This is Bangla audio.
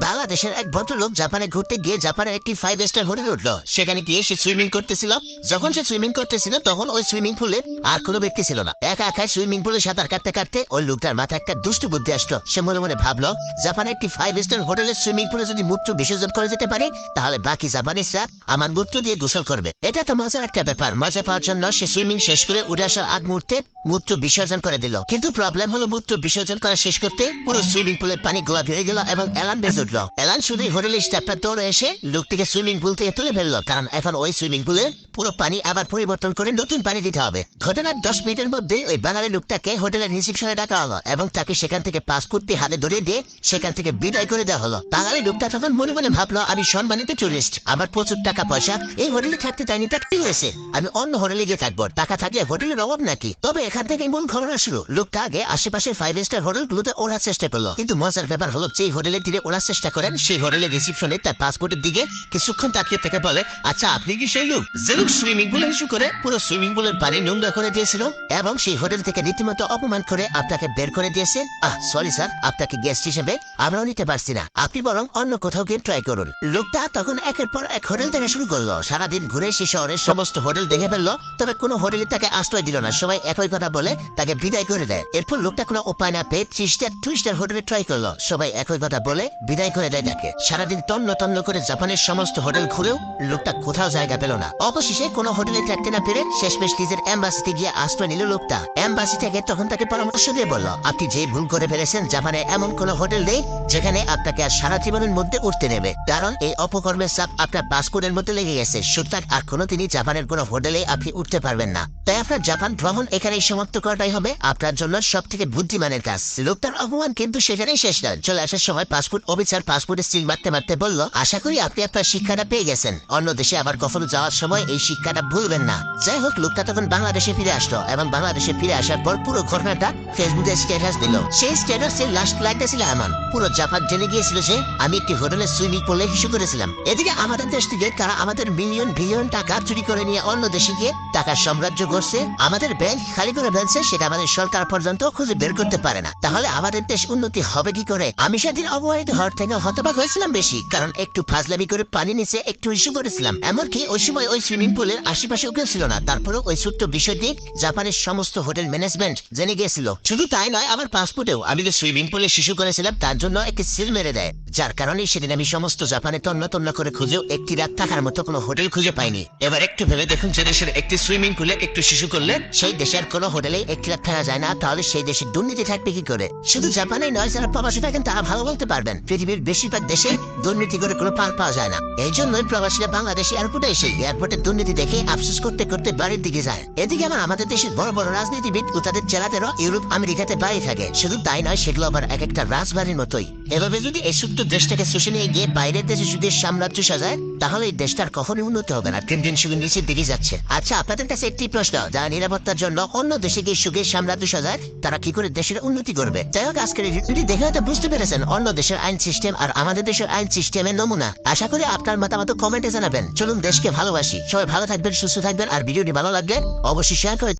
বাংলাদেশের এক ভদ্রলোক জাপানে ঘুরতে গিয়ে জাপানের একটি ফাইভ স্টার হোটেলে উঠল। সেখানে গিয়ে সে সুইমিং করতেছিল। যখন সে সুইমিং করতেছিল, তখন ওই সুইমিং পুলে আর কোনো ব্যক্তি ছিল না। একা একাই সুইমিং পুলে সাঁতার কাটতে কাটতে ওই লোকটার মাথায় একটা দুষ্টু বুদ্ধি আসলো। সে মনে মনে ভাবলো, জাপানে একটি ফাইভ স্টার হোটেলের সুইমিং পুলে যদি মূত্র বিসর্জন করে যেতে পারি, তাহলে বাকি জাপানিসরা আমার মূত্র দিয়ে গোসল করবে। এটা তো মজার একটা ব্যাপার। মজা পাওয়ার জন্য সে সুইমিং শেষ করে উঠে আসার আগ মুহূর্তে মূত্র বিসর্জন করে দিল। কিন্তু প্রবলেম হলো মূত্র বিসর্জন করা শেষ করতে পুরো সুইমিং পুলের পানি গোলাপি হয়ে গেল এবং এলান বেজে উঠল। এলান শুধু হোটেলের স্টাফটা তোর এসে লোকটিকে সুইমিং পুল থেকে তুলে ফেলল, কারণ এখন ওই সুইমিং পুলে পুরো পানি আবার পরিবর্তন করে নতুন পানি দিতে হবে। ঘটনার দশ মিনিটের মধ্যে ওই বাঙালি লোকটাকে হোটেলের রিসিপশনে ডাকা হলো এবং তাকে সেখান থেকে পাসপোর্টটি হাতে ধরিয়ে দিয়ে সেখান থেকে বিদায় করে দেওয়া হলো। বাঙালি লোকটা তখন মনে মনে ভাবলো, আমি সম্মানিত টুরিস্ট আমার প্রচুর টাকা পয়সা, এই হোটেলে থাকতে চাইনি, তা কি হয়েছে? আমি অন্য হোটেলে গিয়ে থাকব, টাকা থাকলে হোটেলের অভাব নাকি? তবে এখান থেকে মূল ঘটনা শুরু। লোকটা আগে আশেপাশে ফাইভ স্টার হোটেল গুলোতে ওড়ার চেষ্টা করল, কিন্তু মজার ব্যাপার হলো যে হোটেলে তিনি ওড়ার চেষ্টা করেন, সেই হোটেলের রিসিপশনে তার পাসপোর্টের দিকে কিছুক্ষণ তাকিয়ে থেকে বলে আচ্ছা আপনি কি সেই লোক? লোক সুইমিং পুলে ইস্যু করে পুরো সুইমিং পুলের পানি নোংরা করে দিয়েছিল এবং সেই হোটেল থেকে রীতিমতো অপমান করে আপনাকে বের করে দিয়েছে। আহ সরি স্যার আপনাকে গেস্ট হিসেবে আমরাও নিতে পারছি না। আপনি বরং অন্য কোথাও গিয়ে ট্রাই করুন। লোকটা তখন একের পর এক হোটেল দেখা শুরু করল। সারাদিন ঘুরে সে শহরের সমস্ত হোটেল দেখে ফেলল, তবে কোনো হোটেলে তাকে আশ্রয় দিল না। সবাই একই কথা বলে তাকে বিদায় করে দেয়। এরপর লোকটা কোনো উপায় না পেয়ে ত্রিশটা টুইস্টার হোটেলে ট্রাই করল। সবাই একই কথা বলে বিদায় করে দেয় তাকে। সারাদিন তন্ন তন্ন করে জাপানের সমস্ত হোটেল ঘুরেও লোকটা কোথাও জায়গা পেল না। অবশেষে কোনো হোটেলে থাকতে না পেরে শেষমেশ নিজের অ্যাম্বাসিতে গিয়ে আশ্রয় নিল লোকটা। অ্যাম্বাসি থেকে তখন তাকে পরামর্শ দিয়ে বলল, আপনি যে ভুল করে ফেলেছেন, জাপানে এমন কোনো হোটেল নেই যেখানে আপনাকে আর সারা জীবনের মধ্যে উঠতে নেবে। কারণ এই অপকর্মের চাপ আপনার পাসপোর্টের মধ্যে লেগে গেছে। সুতরাং আর কোনো তিনি জাপানের কোনো হোটেলে আপনি উঠতে পারবেন না। তাই আপনার জাপান ভ্রমণ এখানেই সমাপ্ত করাটাই হবে। আপনার জন্য সব থেকে বুদ্ধিমানের কাজ। লোকটার অপমান কিন্তু সেখানেই শেষ নয়। চলে আসার সময় পাসপোর্ট অফিসার পাসপোর্টে সিল মারতে মারতে বলল, আশা করি আপনি আপনার শিক্ষাটা পেয়ে গেছেন। অন্য দেশে আবার কখনো যাওয়ার সময় এই শিক্ষাটা ভুলবেন না। যাই হোক, লোকটা তখন বাংলাদেশে ফিরে আসলো এবং বাংলাদেশে ফিরে আসার পর পুরো ঘটনাটা ফেসবুকে স্ট্যাটাস দিল। সেই স্ট্যাটাসের লাস্ট লাইনটা ছিল এমন, পুরো জাপান জেনে গিয়েছিল যে আমি একটি হোটেলে সুইমিং পুলে হিসু করেছিলাম। এদিকে আমাদের দেশ থেকে তারা আমাদের মিলিয়ন বিলিয়ন টাকা চুরি করে নিয়ে অন্য দেশে গিয়ে টাকার সাম্রাজ্য করছে আমাদের ব্যাংক খালি করে ফেলছে, সেটা আমাদের সরকার পর্যন্ত খুঁজে বের করতে পারে না। তাহলে আমাদের দেশ উন্নতি হবে কি করে? আমি সেদিন অবহেলিত হওয়ার থেকে হতবাক হয়েছিলাম বেশি, কারণ একটু ফাজলামি করে পানি নিচে একটু ইস্যু করেছিলাম। এমনকি ওই সময় ওই সুইমিং পুলের আশেপাশে কেউ ছিল না। তারপরে ওই ছোট্ট বিষয়টি জাপানের সমস্ত হোটেল ম্যানেজমেন্ট জেনে গিয়েছিল। শুধু তাই নয়, আমার পাসপোর্টেও আমি যে সুইমিং পুলে শিশু করেছিলাম, তার জন্য একটি সিল মেরে দেয়, যার কারণে সেদিন আমি সমস্ত জাপানে তন্ন তন্ন করে খুঁজেও একটি রাত থাকার মতো কোনো হোটেল খুঁজে পাইনি। এবার একটু ভেবে দেখুন যে দেশের একটি সুইমিং পুলে একটু শিশু করলে সেই দেশের কোনো হোটেলে একটি রাত থাকা যায় না, তাহলে সেই দেশে দুর্নীতি থাকবে কি করে? শুধু জাপানে নয়, যারা প্রবাসী থাকেন তারা ভালো বলতে পারবেন, পৃথিবীর বেশিরভাগ দেশে দুর্নীতি করে কোনো পার পাওয়া যায় না। এই জন্যই প্রবাসীরা বাংলাদেশ এয়ারপোর্টে এসে এয়ারপোর্টে দুর্নীতি দেখে আফসোস করতে করতে বাড়ির দিকে যায়। এদিকে আবার আমাদের দেশের বড় বড় রাজনীতিবিদ ও তাদের জেলাদেরও ইউরোপ, আমেরিকাতে বাড়ি থাকে। শুধু তাই নয়, সেগুলো আবার এক একটা রাজবাড়ির মতোই। এভাবে যদি এই ছোট্ট দেশটাকে শুষে নিয়ে গিয়ে বাইরের দেশে যদি সাম্রাজ্য সাজায়, তাহলে এই দেশটার কখনোই উন্নতি হবে না। দিন দিন শুধু নিচের দিকে যাচ্ছে। আচ্ছা আপনাদের কাছে একটি প্রশ্ন যারা নিরাপত্তার জন্য অন্য দেশে গিয়ে সুখের সাম্রাজ্য সাজায়, তারা কি করে দেশের উন্নতি করবে? যাই হোক, আজকের ভিডিওটি দেখে হয়তো বুঝতে পেরেছেন, অন্য দেশের আইন সিস্টেম আর আমাদের দেশের আইন সিস্টেমের নমুনা। আশা করি আপনার মতামত কমেন্টে জানাবেন। চলুন, দেশকে ভালোবাসি। সবাই ভালো থাকবেন, সুস্থ থাকবেন, আর ভিডিওটি ভালো লাগলে অবশ্যই শেয়ার করে